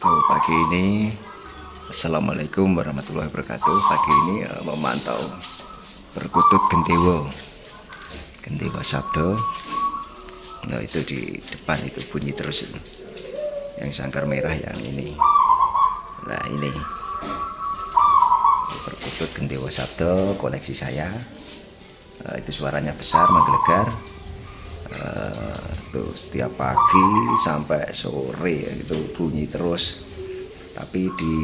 Tuh, pagi ini. Assalamualaikum warahmatullahi wabarakatuh. Pagi ini eh, memantau Perkutut Gendewo Gendewo Sabdo. Nah itu di depan itu bunyi terus Yang sangkar merah yang ini. Nah ini. Perkutut Gendewo Sabdo koleksi saya. Eh, Itu suaranya besar menggelegar Tuh setiap pagi sampai sore ya, itu bunyi terus. Tapi di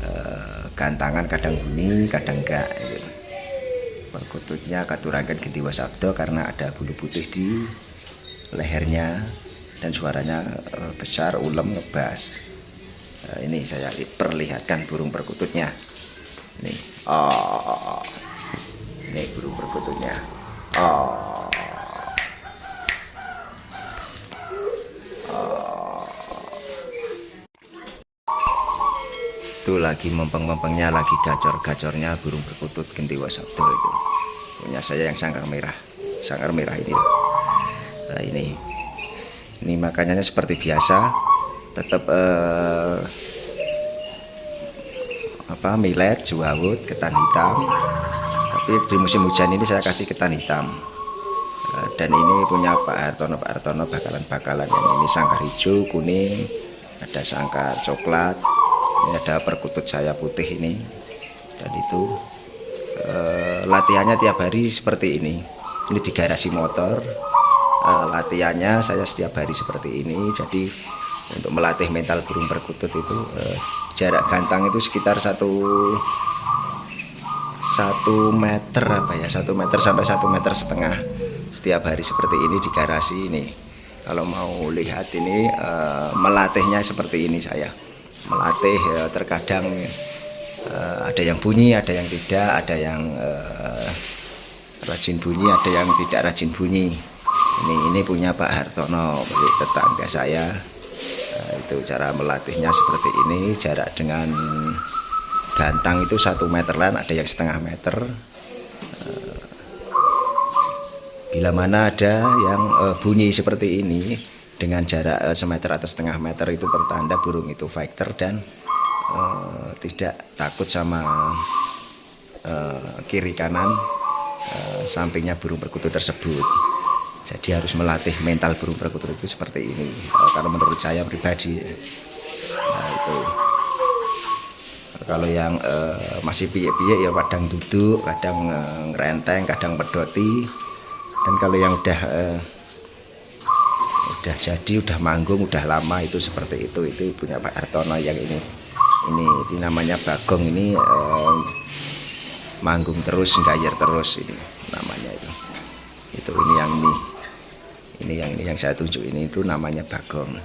eh, gantangan kadang bunyi kadang enggak gitu. perkututnya katurakan Gentiwa Sabdo karena ada bulu putih di lehernya dan suaranya eh, besar ulem ngebas. Ini saya perlihatkan burung perkututnya. Ini oh. Ini burung perkututnya. Oh itu lagi mempeng-mempengnya lagi gacor-gacornya burung perkutut gentiwa sabdo itu. Punya saya yang sangkar merah. Sangkar merah ini. Nah ini. Ini makanannya seperti biasa. Tetap eh, apa millet juawut ketan hitam. Tapi di musim hujan ini saya kasih ketan hitam. Eh, dan ini punya Pak Hartono. Pak Hartono bakalan-bakalan. Yang ini sangkar hijau kuning ada sangkar coklat ini ada perkutut saya putih ini. Dan itu eh, latihannya tiap hari seperti ini. Ini di garasi motor. Eh, latihannya saya setiap hari seperti ini. Jadi untuk melatih mental burung perkutut itu eh, jarak gantang itu sekitar satu satu meter apa ya? Satu meter sampai satu meter setengah setiap hari seperti ini di garasi ini. Kalau mau lihat ini eh, melatihnya seperti ini saya melatih ya, terkadang eh, ada yang bunyi ada yang tidak ada yang eh, rajin bunyi ada yang tidak rajin bunyi. Ini ini punya Pak Hartono milik tetangga saya. Nah, itu cara melatihnya seperti ini jarak dengan gantang itu satu meteran ada yang setengah meter. Eh, bila mana ada yang eh, bunyi seperti ini dengan jarak eh, semeter atau setengah meter itu pertanda burung itu fighter dan eh, tidak takut sama eh, kiri kanan eh, sampingnya burung perkutut tersebut. Jadi harus melatih mental burung perkutut itu seperti ini. Eh, kalau menurut saya pribadi nah itu. Kalau yang eh, masih piye-piye ya kadang duduk kadang eh, ngerenteng kadang pedoti. Dan kalau yang udah eh, udah jadi udah manggung udah lama itu seperti itu. Itu punya Pak Hartono yang ini. Ini, ini namanya Bagong ini eh, manggung terus gayer terus ini namanya itu. Itu ini yang ini. Ini yang ini yang saya tunjuk ini itu namanya Bagong.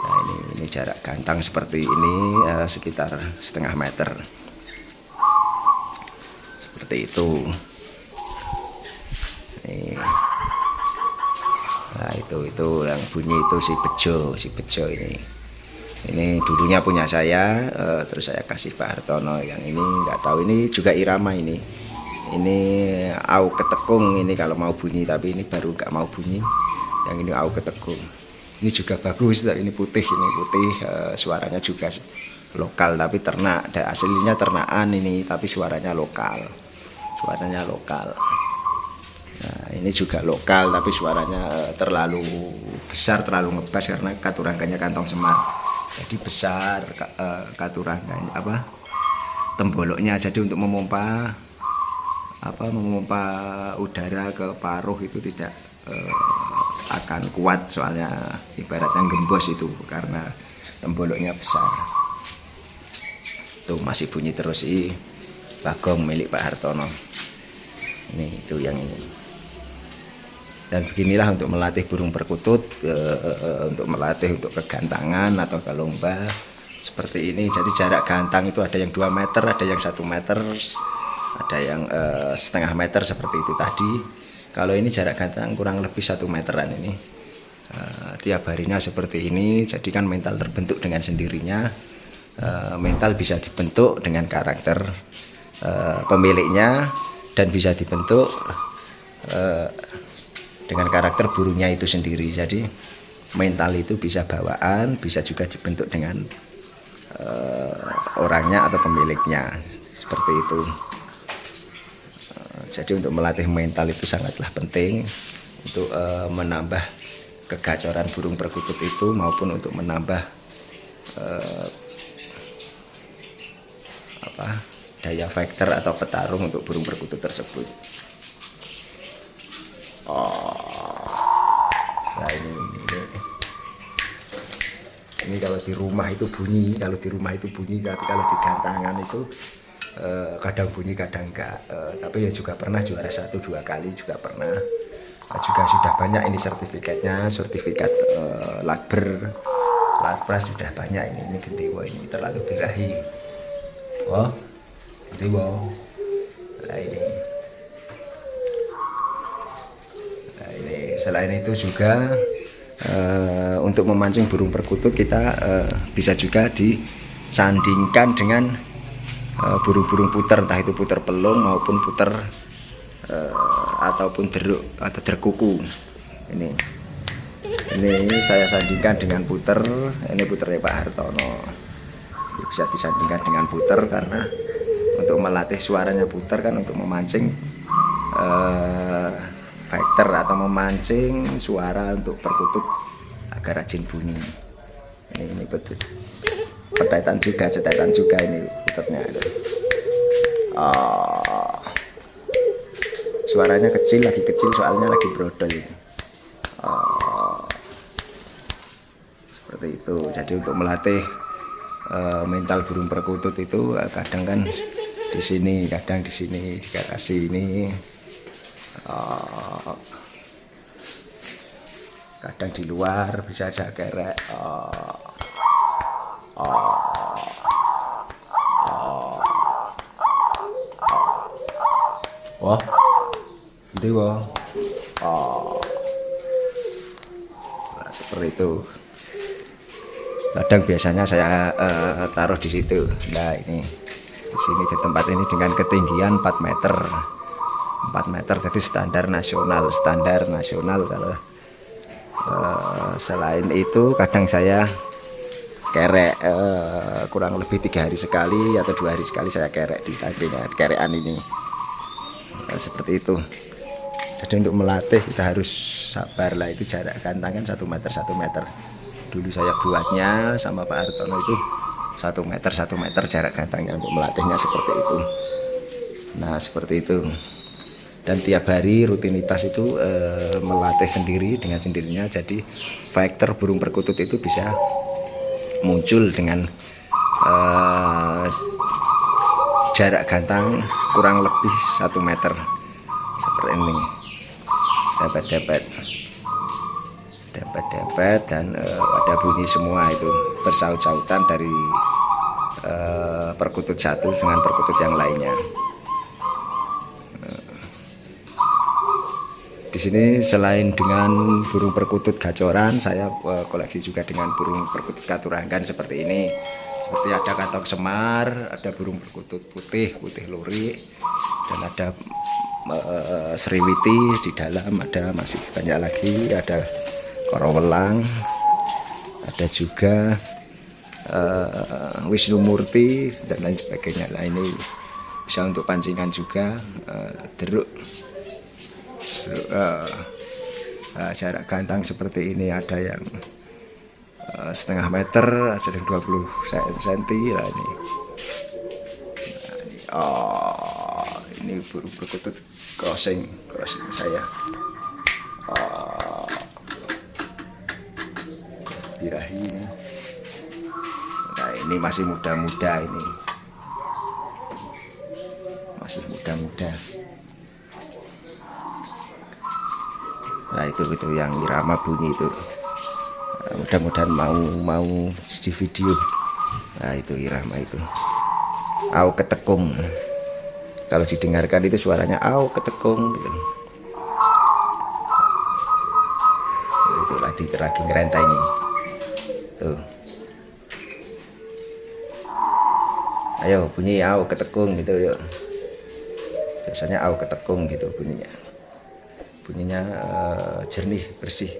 Nah ini ini jarak gantang seperti ini eh, sekitar setengah meter. Seperti itu. Nih. Nah itu itu yang bunyi itu si bejo si bejo ini. Ini dulunya punya saya eh, terus saya kasih Pak Hartono yang ini nggak tahu ini juga irama ini. Ini au ketekung ini kalau mau bunyi tapi ini baru nggak mau bunyi. Yang ini au ketekung. Ini juga bagus ini putih ini putih eh, suaranya juga lokal tapi ternak. Aslinya ternakan ini tapi suaranya lokal. Suaranya lokal ini juga lokal tapi suaranya eh, terlalu besar, terlalu ngebas karena katurangkanya kantong semar. Jadi besar eh, katurangkanya apa? Temboloknya jadi untuk memompa apa memompa udara ke paruh itu tidak eh, akan kuat soalnya ibaratnya gembos itu karena temboloknya besar. Tuh masih bunyi terus sih bagong milik Pak Hartono. Ini itu yang ini dan beginilah untuk melatih burung perkutut eh, eh, untuk melatih untuk kegantangan atau ke lomba. Seperti ini jadi jarak gantang itu ada yang 2 meter ada yang satu meter ada yang eh, setengah meter seperti itu tadi. Kalau ini jarak gantang kurang lebih satu meteran ini. Eh, tiap harinya seperti ini jadi kan mental terbentuk dengan sendirinya. Eh, mental bisa dibentuk dengan karakter eh, pemiliknya dan bisa dibentuk eh, dengan karakter burungnya itu sendiri. Jadi mental itu bisa bawaan bisa juga dibentuk dengan uh, orangnya atau pemiliknya seperti itu uh, jadi untuk melatih mental itu sangatlah penting untuk uh, menambah kegacoran burung perkutut itu maupun untuk menambah uh, apa daya fighter atau petarung untuk burung perkutut tersebut. Oh, ini kalau di rumah itu bunyi, kalau di rumah itu bunyi, tapi kalau di gantangan itu eh, kadang bunyi, kadang enggak. Eh, tapi ya juga pernah juara satu dua kali juga pernah. Nah, juga sudah banyak ini sertifikatnya, sertifikat eh, lakber, lakbras sudah banyak ini. Ini gendewo ini terlalu birahi. Wah, gendewo. Nah ini. Nah, ini selain itu juga uh, untuk memancing burung perkutut kita uh, bisa juga disandingkan dengan burung-burung uh, puter entah itu puter pelung maupun puter uh, ataupun deruk atau derkuku ini ini saya sandingkan dengan puter ini puternya Pak Hartono. Bisa disandingkan dengan puter karena untuk melatih suaranya puter kan untuk memancing uh, factor atau memancing suara untuk perkutut agar rajin bunyi. Ini, ini betul. Petetan juga cetetan juga ini puternya oh suaranya kecil lagi kecil soalnya lagi brodol ini. Oh, seperti itu. Jadi untuk melatih uh, mental burung perkutut itu uh, kadang kan di sini kadang di sini di ini. Uh, kadang di luar bisa ada kerek. Uh, uh, uh, wah dewa oh. nah, seperti itu. Kadang biasanya saya uh, taruh di situ. Nah ini. Di sini di tempat ini dengan ketinggian 4 meter 4 meter jadi standar nasional standar nasional kalau uh, selain itu kadang saya kerek uh, kurang lebih tiga hari sekali atau dua hari sekali saya kerek di kerekan ini. Uh, seperti itu. Jadi untuk melatih kita harus sabar lah itu jarak gantangan satu meter satu meter. Dulu saya buatnya sama Pak Hartono itu satu meter satu meter jarak gantangnya untuk melatihnya seperti itu. Nah seperti itu dan tiap hari rutinitas itu e, melatih sendiri dengan sendirinya. Jadi faktor burung perkutut itu bisa muncul dengan e, jarak gantang kurang lebih satu meter. Seperti ini. Dempet-dempet dempet-dempet dan uh, ada bunyi semua itu. Bersaut-sautan dari uh, perkutut satu dengan perkutut yang lainnya di sini selain dengan burung perkutut gacoran saya uh, koleksi juga dengan burung perkutut katurangkan seperti ini. Seperti ada kantong semar ada burung perkutut putih putih luri dan ada uh, seriwiti di dalam ada masih banyak lagi ada korowelang ada juga uh, Wisnu Murti dan lain sebagainya. Lah ini bisa untuk pancingan juga uh, deruk uh, uh, jarak gantang seperti ini ada yang uh, setengah meter ada yang 20 cm lah ini. Nah, ini oh ini burung perkutut crossing crossing saya. Oh, birahi ini. Nah ini masih muda-muda ini. Masih muda-muda nah itu itu yang irama bunyi itu. Nah, mudah-mudahan mau mau di video. Nah itu irama itu. Au ketekung. Kalau didengarkan itu suaranya au ketekung gitu. itu lagi lagi ngerentengi. Tuh. Ayo bunyi au ketekung gitu yuk. Biasanya au ketekung gitu bunyinya bunyinya uh, jernih bersih.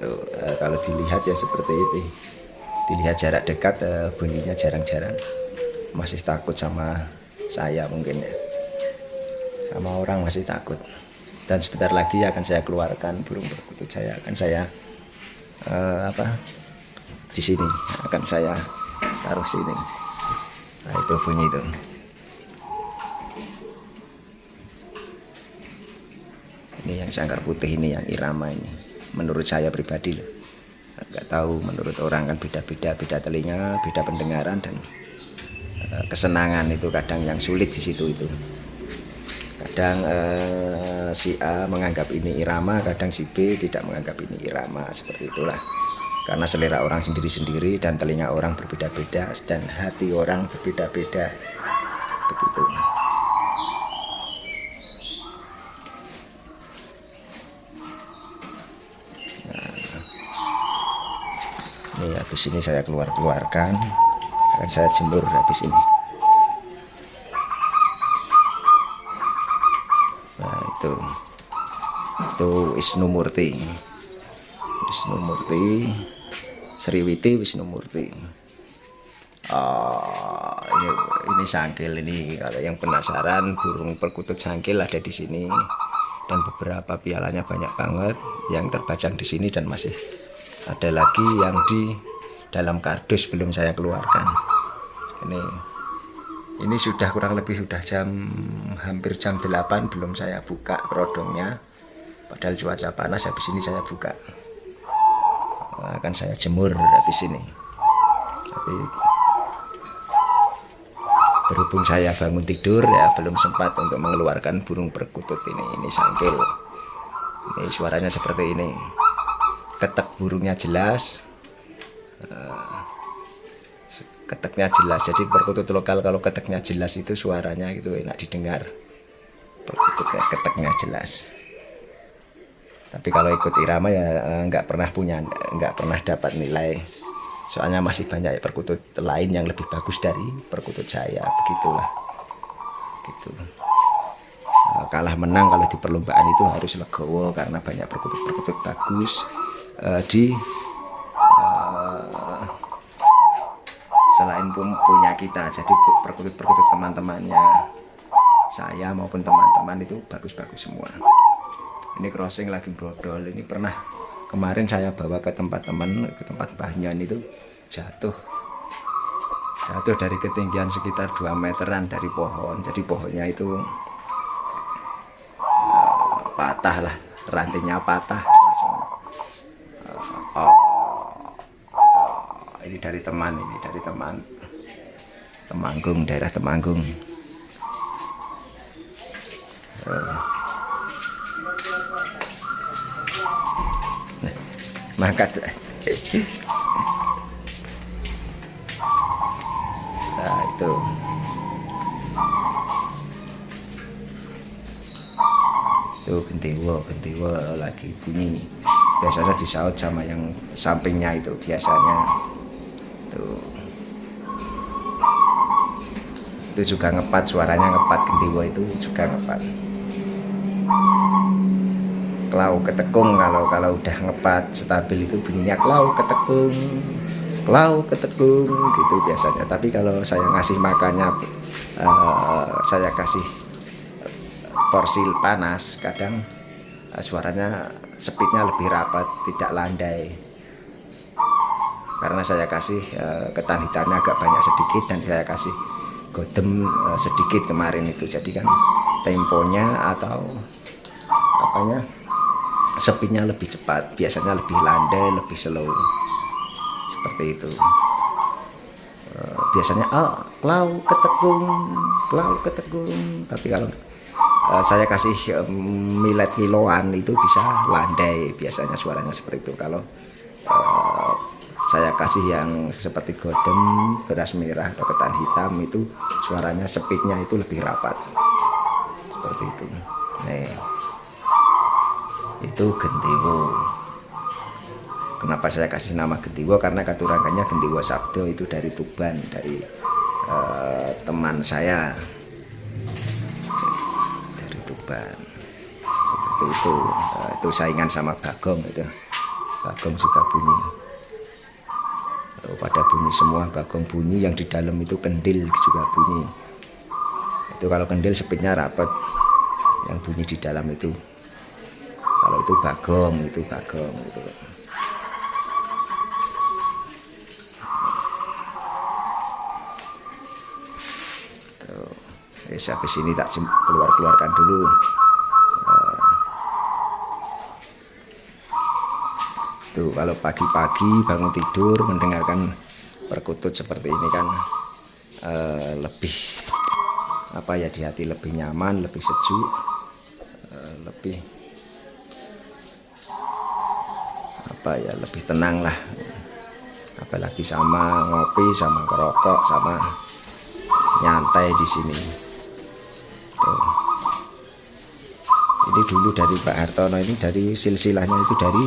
Tuh, uh, kalau dilihat ya seperti itu. Dilihat jarak dekat uh, bunyinya jarang-jarang. Masih takut sama saya mungkin ya. Sama orang masih takut. Dan sebentar lagi akan saya keluarkan burung perkutut saya. Akan saya uh, apa di sini. Akan saya taruh sini. Nah itu bunyi itu. Ini yang sangkar putih ini yang irama ini. Menurut saya pribadi loh. Nggak tahu menurut orang kan beda-beda beda telinga beda pendengaran dan eh, kesenangan itu kadang yang sulit di situ itu. Kadang eh, si A menganggap ini irama kadang si B tidak menganggap ini irama seperti itulah karena selera orang sendiri-sendiri dan telinga orang berbeda-beda dan hati orang berbeda-beda. Begitu. Ini habis ini saya keluar-keluarkan. Akan saya jemur habis ini. Nah itu. Itu Wisnu Murti. Wisnu Murti Sriwiti Wisnu Murti Oh, ini, ini sangkil ini kalau yang penasaran burung perkutut sangkil ada di sini. Dan beberapa pialanya banyak banget yang terpajang di sini dan masih ada lagi yang di dalam kardus belum saya keluarkan. Ini ini sudah kurang lebih sudah jam hampir jam 8 belum saya buka kerodongnya. Padahal cuaca panas habis ini saya buka akan saya jemur habis ini. Tapi berhubung saya bangun tidur ya belum sempat untuk mengeluarkan burung perkutut ini ini sangkil. Ini suaranya seperti ini. Ketek burungnya jelas. Eh, keteknya jelas. Jadi perkutut lokal kalau keteknya jelas itu suaranya itu enak didengar. Perkututnya keteknya jelas tapi kalau ikut irama ya eh, nggak pernah punya nggak pernah dapat nilai. Soalnya masih banyak perkutut lain yang lebih bagus dari perkutut saya begitulah. Gitu. Uh, kalah menang kalau di perlombaan itu harus legowo karena banyak perkutut-perkutut bagus uh, di selain pun punya kita. Jadi perkutut-perkutut teman-temannya saya maupun teman-teman itu bagus-bagus semua ini crossing lagi brodol ini pernah kemarin saya bawa ke tempat teman ke tempat Bahnyan itu jatuh. Jatuh dari ketinggian sekitar 2 meteran dari pohon. Jadi pohonnya itu uh, patah lah rantingnya patah. Uh, oh, ini dari teman ini dari teman. Temanggung daerah Temanggung. Uh. Mangkat. Nah itu. Itu gentiwo gentiwo lagi bunyi. Biasanya disaut sama yang sampingnya itu biasanya. Tuh itu juga ngepat suaranya ngepat gentiwo itu juga ngepat klau ketekung kalau kalau udah ngepat stabil itu bunyinya klau ketekung klau ketekung gitu biasanya. Tapi kalau saya ngasih makannya uh, saya kasih porsi panas kadang uh, suaranya speednya lebih rapat tidak landai. Karena saya kasih uh, ketan hitamnya agak banyak sedikit dan saya kasih godem uh, sedikit kemarin itu. Jadi kan temponya atau apanya sepinya lebih cepat biasanya lebih landai lebih slow. Seperti itu. Uh, biasanya oh klau ketekung klau ketekung tapi kalau uh, saya kasih um, milet kiloan itu bisa landai biasanya suaranya seperti itu. Kalau saya kasih yang seperti godem beras merah atau ketan hitam itu suaranya speednya itu lebih rapat. Seperti itu. Nih itu gentiwo kenapa saya kasih nama gentiwo karena katurangannya gentiwo sabdo itu dari Tuban dari uh, teman saya dari Tuban seperti itu uh, itu saingan sama Bagong itu Bagong juga bunyi. Pada bunyi semua bagong bunyi yang di dalam itu kendil juga bunyi. Itu kalau kendil speednya rapat. Yang bunyi di dalam itu. Kalau itu bagong, itu bagong gitu. Tuh. Yes, habis ini tak keluar-keluarkan dulu. Tuh kalau pagi-pagi bangun tidur mendengarkan perkutut seperti ini kan uh, lebih apa ya di hati lebih nyaman, lebih sejuk, uh, lebih apa ya lebih tenang lah. Apalagi sama ngopi, sama kerokok, sama nyantai di sini. Tuh. Ini dulu dari Pak Hartono ini dari silsilahnya itu dari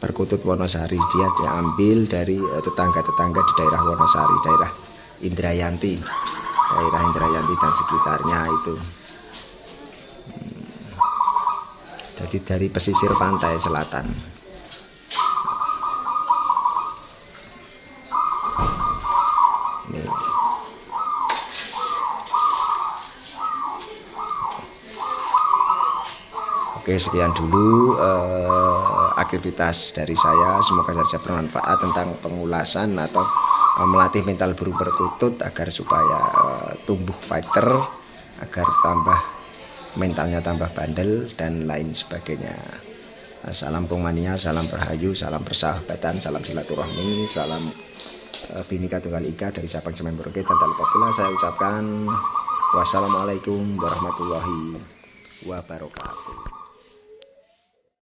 Perkutut Wonosari dia diambil dari eh, tetangga-tetangga di daerah Wonosari daerah Indrayanti daerah Indrayanti dan sekitarnya itu hmm. jadi dari pesisir pantai selatan Oke sekian dulu uh, aktivitas dari saya. Semoga saja bermanfaat tentang pengulasan atau uh, melatih mental burung perkutut agar supaya uh, tumbuh fighter agar tambah mentalnya tambah bandel dan lain sebagainya. Salam pengmania salam berhayu salam persahabatan salam silaturahmi salam uh, binika tunggal ika dari Sabang Semen Merauke dan tanpa pula saya ucapkan wassalamualaikum warahmatullahi wabarakatuh